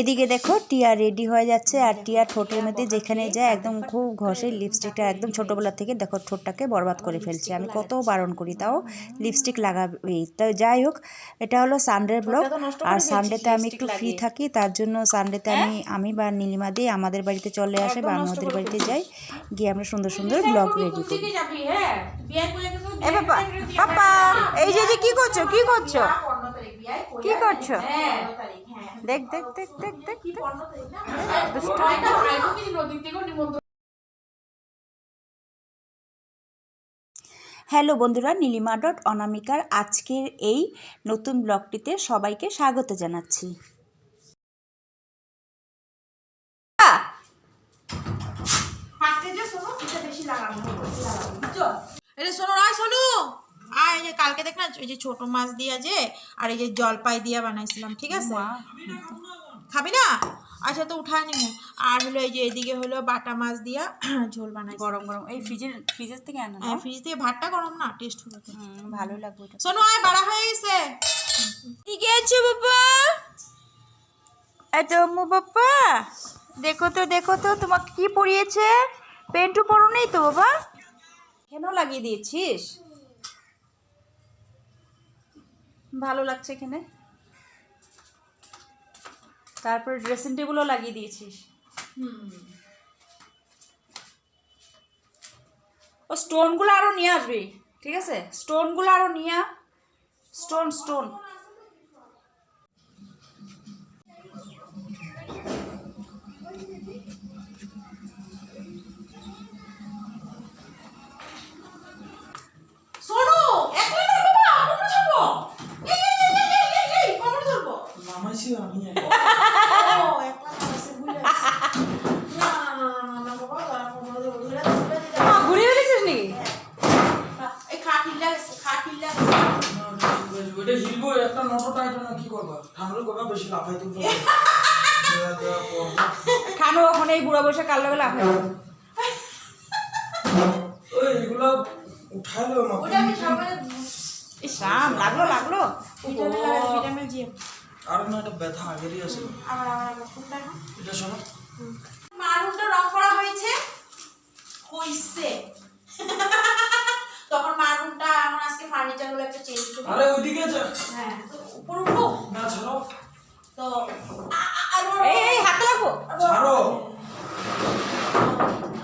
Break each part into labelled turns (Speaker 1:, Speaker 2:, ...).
Speaker 1: এদিকে দেখো টিয়া রেডি হয়ে যাচ্ছে আর টিয়া ঠোঁটের মধ্যে যেখানে যায় একদম খুব ঘষে লিপস্টিকটা একদম ছোটোবেলা থেকে দেখো ঠোঁটটাকে বরবাদ করে ফেলছে। আমি কত বারণ করি তাও লিপস্টিক লাগাবেই। তো যাই হোক এটা হলো সানডের ব্লগ আর সানডেতে আমি একটু ফ্রি থাকি তার জন্য সানডেতে আমি আমি বা নীলিমা দিয়ে আমাদের বাড়িতে চলে আসে বা আমাদের বাড়িতে যাই গিয়ে আমরা সুন্দর সুন্দর ব্লগ রেডি করি।
Speaker 2: হ্যাঁ
Speaker 1: এই যে কি করছ? কি করছ? কি করছ?
Speaker 2: হ্যাঁ
Speaker 1: দেখ দেখ দেখ দেখ দেখ হ্যালো বন্ধুরা নীলিমা ডট অনামিকার আজকের এই নতুন ব্লগটিতে সবাইকে স্বাগত জানাচ্ছি।
Speaker 2: শোনো এটা আয় শোনো! আয় এই যে কালকে দেখ না ওই যে ছোট মাছ দিয়া যে আর এই যে জলপাই দিয়া বানাইছিলাম ঠিক আছে? খাবি না আচ্ছা তো উঠা নিমু। আর হলো এই যে এদিকে হলো বাটা মাছ দিয়া ঝোল বানাই
Speaker 1: গরম গরম। এই ফ্রিজের ফ্রিজের থেকে আনো
Speaker 2: হ্যাঁ ফ্রিজ থেকে ভাতটা গরম না টেস্ট হবে তো।
Speaker 1: ভালো লাগবে এটা
Speaker 2: শোনো আয় বাড়া হয়ে গেছে।
Speaker 1: ঠিক আছে বাবা? এত আম্মু বাবা। দেখো তো দেখো তো তোমাকে কি পরিয়েছে? পেন্টু পরো নেই তো বাবা? কেন লাগিয়ে দিয়েছিস? ভালো লাগছে এখানে। তারপরে ড্রেসিং টেবিলও লাগিয়ে দিয়েছিস। ও স্টোনগুলো আরও নিয়ে আসবি, ঠিক আছে? স্টোনগুলো আরও নিয়ে স্টোন স্টোন
Speaker 3: বেশি লাফাই তুলবো
Speaker 1: খানো ওখানে এই বুড়া বসে কাল লাগা লাফে
Speaker 3: ওই এগুলো উঠাইলো মা
Speaker 2: ওটা আমি ঠান্ডা
Speaker 1: ইস রাম লাগল লাগল।
Speaker 2: ভিটামিন জি।
Speaker 3: আর না এটা ব্যথা আগেরই আছে।
Speaker 2: কোনটা?
Speaker 3: এটা শোনো।
Speaker 2: মারুনটা রং করা হয়েছে? হইছে। তখন মারুনটা এখন আজকে ফার্নিচারগুলো একটা চেঞ্জ করব
Speaker 3: আরে ওইদিকে যা।
Speaker 2: হ্যাঁ উপর উঠবো
Speaker 3: না ছাড়ো।
Speaker 2: তো
Speaker 1: এই হাতে লাগবো
Speaker 3: ছাড়ো।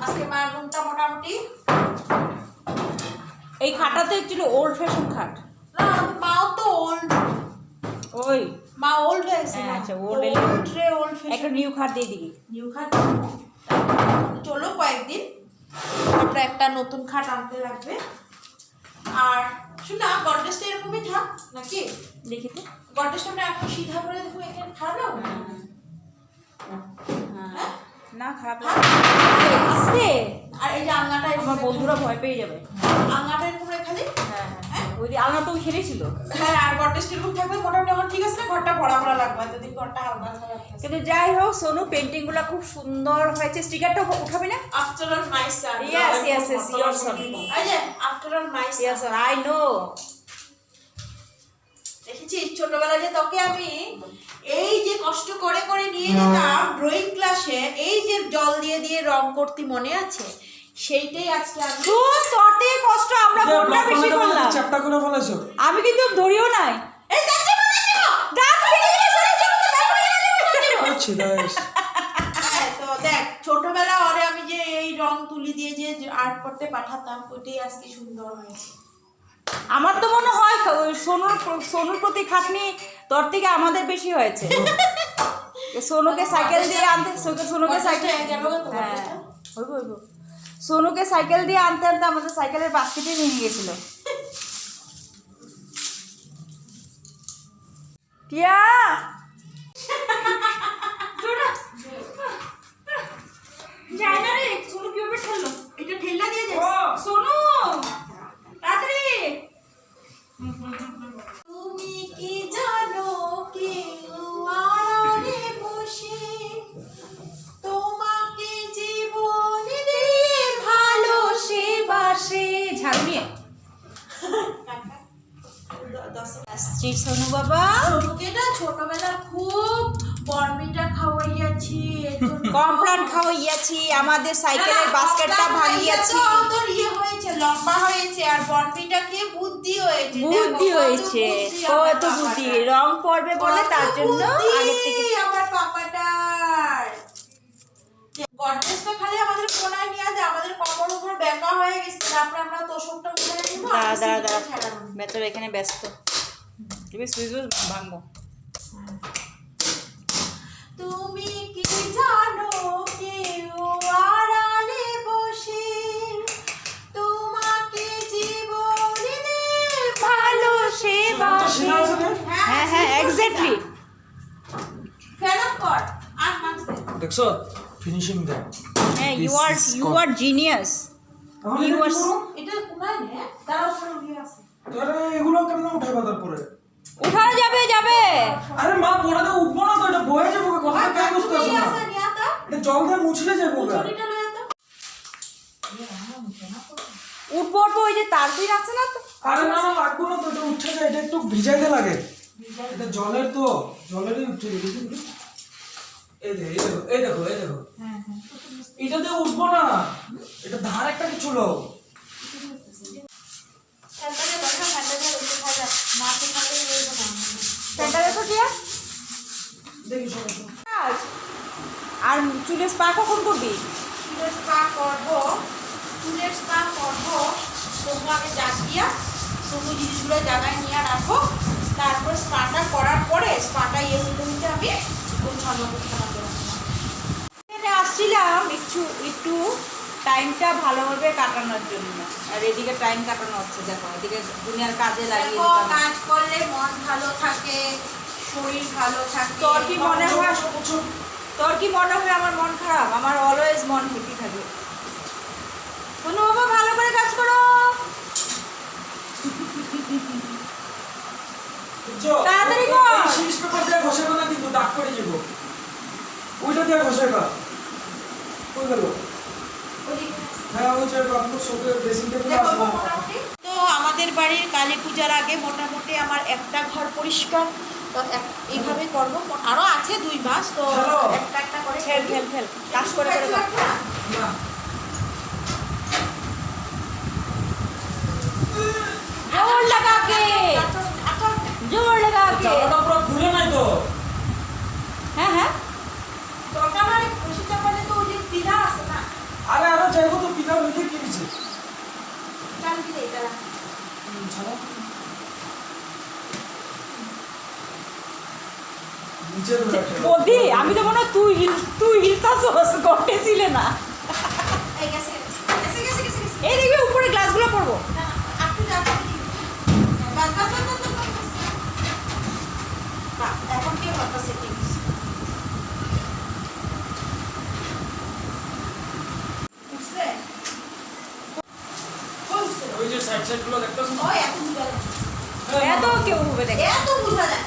Speaker 2: আজকে রুমটা মোটামুটি।
Speaker 1: এই খাটটা ছিল ওল্ড ফ্যাশন খাট।
Speaker 2: না মাও তো ওল্ড
Speaker 1: ওই।
Speaker 2: মা ওল্ড হয়ে গেছে
Speaker 1: হ্যাঁ, আচ্ছা,
Speaker 2: ওল্ড রে ওল্ড
Speaker 1: একটা নিউ খাট দিয়ে দিবি।
Speaker 2: নিউ খাট। চলো কয়েকদিন। আমরা একটা নতুন খাট আনতে লাগবে। আর শোনা গডরেজটা এরকমই থাক নাকি?
Speaker 1: দেখি তো।
Speaker 2: এখন সিধা করে দেখো এখানে খারাপ লাগবে না?
Speaker 1: হ্যাঁ। না খারাপ
Speaker 2: হ্যাঁ? আর এই যে আলনাটা
Speaker 1: আমার বন্ধুরা ভয় পেয়ে যাবে।
Speaker 2: আলনাটা এরকম রেখালি
Speaker 1: হ্যাঁ হ্যাঁ। ওই যে
Speaker 2: হ্যাঁ আর থাকবে। মোটামুটি এখন ঠিক আছে ঘরটা ভরা ভরা লাগবে। এতদিন ঘরটা হালকা
Speaker 1: কিন্তু যাই হোক সোনু পেন্টিংগুলা খুব সুন্দর হয়েছে। স্টিকারটা উঠাবি না?
Speaker 2: After all my son
Speaker 1: Yes, yes, yes, your son.
Speaker 2: এই যে after all my
Speaker 1: yes I know
Speaker 2: দেখেছিস? ছোটবেলায় যে তোকে আমি এই যে কষ্ট করে করে নিয়ে যেতাম ড্রয়িং ক্লাসে এই যে জল দিয়ে দিয়ে রং করতে মনে আছে? সেইটাই আজকে আমি
Speaker 1: ততে কষ্ট আমরা কোনটা বেশি করলাম?
Speaker 3: করে ফেলেছো।
Speaker 1: আমি কিন্তু ধরিও নাই।
Speaker 2: এই
Speaker 1: দাঁত ফেলে গেলে সরে সরে তো দাঁত ফেলে গেলে।
Speaker 3: আরে ছিদাইস
Speaker 2: হ্যাঁ, তো দেখ ছোটবেলা ওরে আমি যে এই রং তুলি দিয়ে যে আর্ট করতে পাঠাতাম ওইটাই আজকে সুন্দর হয়েছে।
Speaker 1: আমার তো মনে হয় সোনুর সোনুর প্রতি খাটনি তোর থেকে আমাদের বেশি হয়েছে। সোনুকে সাইকেল দিয়ে আনতে সোনুকে সাইকেল
Speaker 2: হয়ে।
Speaker 1: সোনুকে সাইকেল দিয়ে আনতে আনতে আমাদের সাইকেলের বাস্কেটে নিয়ে গেছিল। টিয়া!
Speaker 2: যায় না রে সোনু কীভাবে ঠেললো? এটা ঠেলা দিয়ে
Speaker 1: সোনু!
Speaker 2: না ছোটবেলা খুব বর্মিটা খাওয়াইয়াছি
Speaker 1: কমপ্লান খাওয়াইয়াছি আমাদের সাইকেলের বাস্কেটটা ভাঙিয়েছি।
Speaker 2: তোর ইয়ে হয়েছে লম্বা হয়েছে আর বনপিটাকে বুদ্ধি হয়েছে
Speaker 1: বুদ্ধি
Speaker 2: কত
Speaker 1: হয়েছে।
Speaker 2: বুদ্ধি
Speaker 1: কত বুদ্ধি। রং পড়বে বলে তার জন্য আগে থেকে
Speaker 2: আমার পাপাটার। গডরেজটা খালি আমাদের কোনায় নিয়ে আছে আমাদের কমর উপর বেঁকা হয়ে গেছে তারপরে আমরা তোষকটা উঠে নিব
Speaker 1: দাঁড়া দাঁড়া দাঁড়া। বেচারা এখানে ব্যস্ত। এবার সুইচ ভাঙবো
Speaker 2: তুমি কি জানো কেউ আড়ালে বসে? তোমাকে জীবনে
Speaker 1: ভালো
Speaker 3: সেবা
Speaker 1: হ্যাঁ হ্যাঁ এক্স্যাক্টলি
Speaker 3: দেখছ? ফিনিশিং দাও
Speaker 1: হ্যাঁ you are you are genius
Speaker 3: you
Speaker 1: are
Speaker 3: এটা
Speaker 2: কোনায় নে তার উপরে আছে।
Speaker 3: এগুলো কেন উঠাবা তারপরে?
Speaker 1: উঠানো যাবে যাবে।
Speaker 3: আরে মা পড়াতে উঠবো না তো এটা বয়ে যাব কথা কেন বুঝতে পারছ না? এটা জল দিয়ে মুছলে যাব
Speaker 2: লয়ে তো
Speaker 1: উঠবো উঠবো ওই যে তার দিন আছে না তো?
Speaker 3: আরে না না লাগবো না তো এটা উঠে যায় এটা একটু ভিজাইতে লাগে। এটা জলের তো জলেরই উঠে যায়। এই দেখো এই দেখো এই দেখো
Speaker 2: হ্যাঁ হ্যাঁ।
Speaker 3: এটা দিয়ে উঠবো না। এটা ধার একটা কিছু লো
Speaker 2: ফেলটা দে দরকার ফেলটা দে উঠে খাজা মাকে
Speaker 1: সেটা দেখো টিয়া
Speaker 3: শোনো
Speaker 1: আর চুলের স্পা কখন করবি?
Speaker 2: চুলের স্পা করব চুলের স্পা করব সোমু আগে জাগিয়া সোমু জিনিসগুলো জায়গায় নিয়ে রাখো তারপর স্পাটা করার পরে স্পাটা ইয়ে হইতে হইতে আমি গোছানো
Speaker 1: আসছিলাম একটু একটু টাইমটা ভালোভাবে কাটানোর জন্য। আর এদিকে টাইম কাটানো হচ্ছে দেখো এদিকে দুনিয়ার কাজে লাগিয়ে
Speaker 2: দেখো কাজ করলে মন ভালো থাকে শরীর ভালো থাকে
Speaker 1: তোর কি মনে হয়। তোর কি মনে হয় আমার মন খারাপ? আমার অলওয়েজ মন হ্যাপি থাকে। শোনো বাবা ভালো করে কাজ করো? তাড়াতাড়ি কর।
Speaker 3: এই পেপার দিয়ে ঘষাবে না কিন্তু দাগ পড়ে যাব। ওইটা দিয়ে ঘষাবে ওই গেল?
Speaker 2: তো আমাদের বাড়ির কালী পূজার আগে মোটামুটি আমার একটা ঘর পরিষ্কার। এইভাবে করব। আরও আছে দুই মাস তো একটা একটা করে
Speaker 1: ফেল করে। করে
Speaker 2: জোর লাগা জোর লাগা
Speaker 3: আরে আরও চাইব তো পিতা নিতে কি দিছে
Speaker 1: মোদি আমি তো মনে তুই তুই গটে ছিলে না।
Speaker 2: এই
Speaker 1: দেখবি উপরে গ্লাসগুলো পড়ব।
Speaker 2: এখন কি কথা সেটিং
Speaker 3: সাইড সাইডগুলো দেখতেছ না?
Speaker 2: ওই এত বুঝা
Speaker 1: এত কেউ হবে দেখ।
Speaker 2: এত বুঝা যায়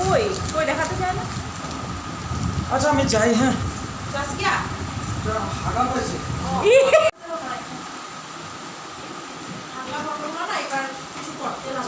Speaker 1: কই? কই দেখাতে চায় না?
Speaker 3: আচ্ছা আমি যাই হ্যাঁ।
Speaker 2: যাস
Speaker 3: হাগা পাইছে
Speaker 2: হামলা করব না এবার কিছু করতে না।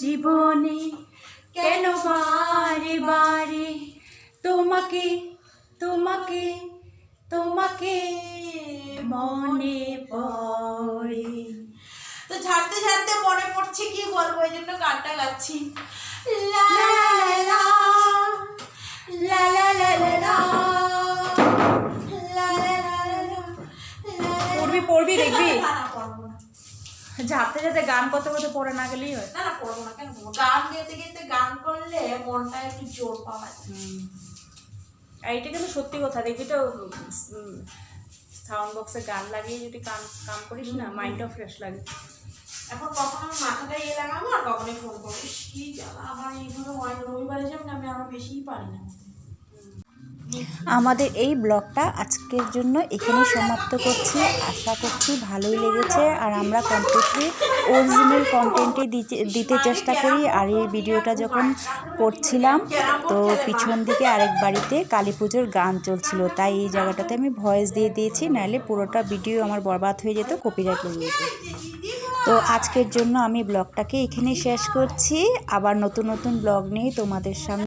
Speaker 1: জীবনে কেন বারে বারে তোমাকে তোমাকে তোমাকে মনে পড়ে?
Speaker 2: তো ঝাড়তে ঝাড়তে মনে পড়ছে কি বলব? এই জন্য গানটা গাচ্ছি। লা লা লা
Speaker 1: ঝাপতে যাতে গান করতে করতে পড়ে না গেলেই হয়।
Speaker 2: না না পড়ব না কেন গান গেতে গেতে গান করলে মনটা একটু জোর পাওয়া যায়।
Speaker 1: আর এটা কিন্তু সত্যি কথা দেখবি তো
Speaker 4: সাউন্ড বক্সে গান লাগিয়ে যদি কাম কাম করিস না মাইন্ডটাও ফ্রেশ লাগে।
Speaker 2: এখন কখনো আমি মাথাটা ইয়ে লাগাবো আর কখনোই ফোন করব। কি জ্বালা আমার এইভাবে হয় রবিবারে যাবেন আমি আরও বেশিই পারি না।
Speaker 4: আমাদের এই ব্লগটা আজকের জন্য এখানে সমাপ্ত করছি। আশা করছি ভালোই লেগেছে। আর আমরা কমপ্লিটলি অরিজিনাল কন্টেন্টে দিতে চেষ্টা করি। আর এই ভিডিওটা যখন করছিলাম, তো পিছন দিকে আরেক বাড়িতে কালী পুজোর গান চলছিল। তাই এই জায়গাটাতে আমি ভয়েস দিয়ে দিয়েছি। নাহলে পুরোটা ভিডিও আমার বরবাদ হয়ে যেত কপিরাইট লেগে যেত। তো আজকের জন্য আমি ব্লগটাকে এখানেই শেষ করছি। আবার নতুন নতুন ব্লগ নিয়ে তোমাদের সামনে